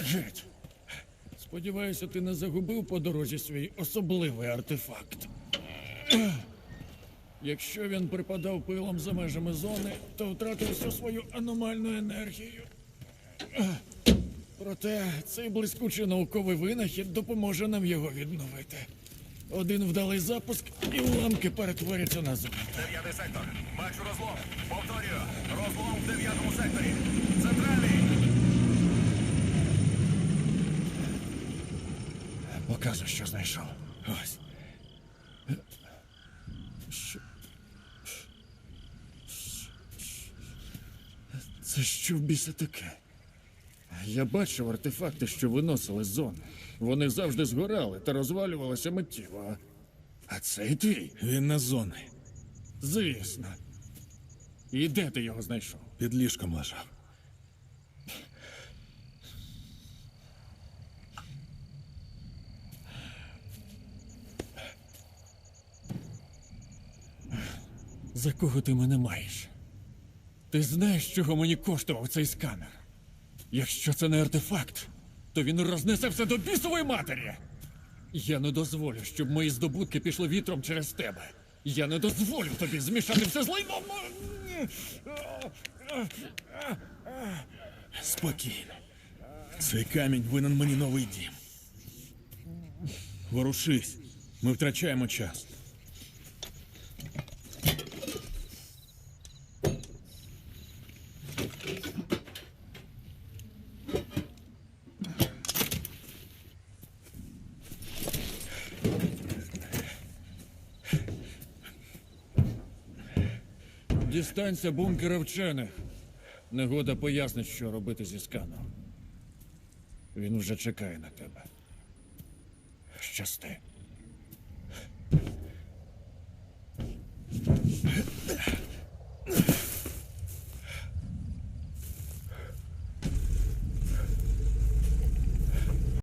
Геть. Сподіваюся, ти не загубив по дорозі свій особливий артефакт. Якщо він припадав пилом за межами зони, то втратив всю свою аномальну енергію. Проте цей блискучий науковий винахід допоможе нам його відновити. Один вдалий запуск і уламки перетворяться на зону. Дев'ятий сектор. Бачу розлом. Показуй, що знайшов. Ось. Що? Це що в біса таке? Я бачив артефакти, що виносили з зони. Вони завжди згорали та розвалювалися миттєво. А цей твій? Він на зони. Звісно. І де ти його знайшов? Під ліжком лежав. За кого ти мене маєш? Ти знаєш, чого мені коштував цей сканер? Якщо це не артефакт, то він рознесе все до бісової матері. Я не дозволю, щоб мої здобутки пішли вітром через тебе. Я не дозволю тобі змішати все з лайном. Спокійно. Цей камінь винен мені новий дім. Ворушись. Ми втрачаємо час. Дістанься бункера вчених. Негода пояснить, що робити зі сканом. Він уже чекає на тебе. Щасти.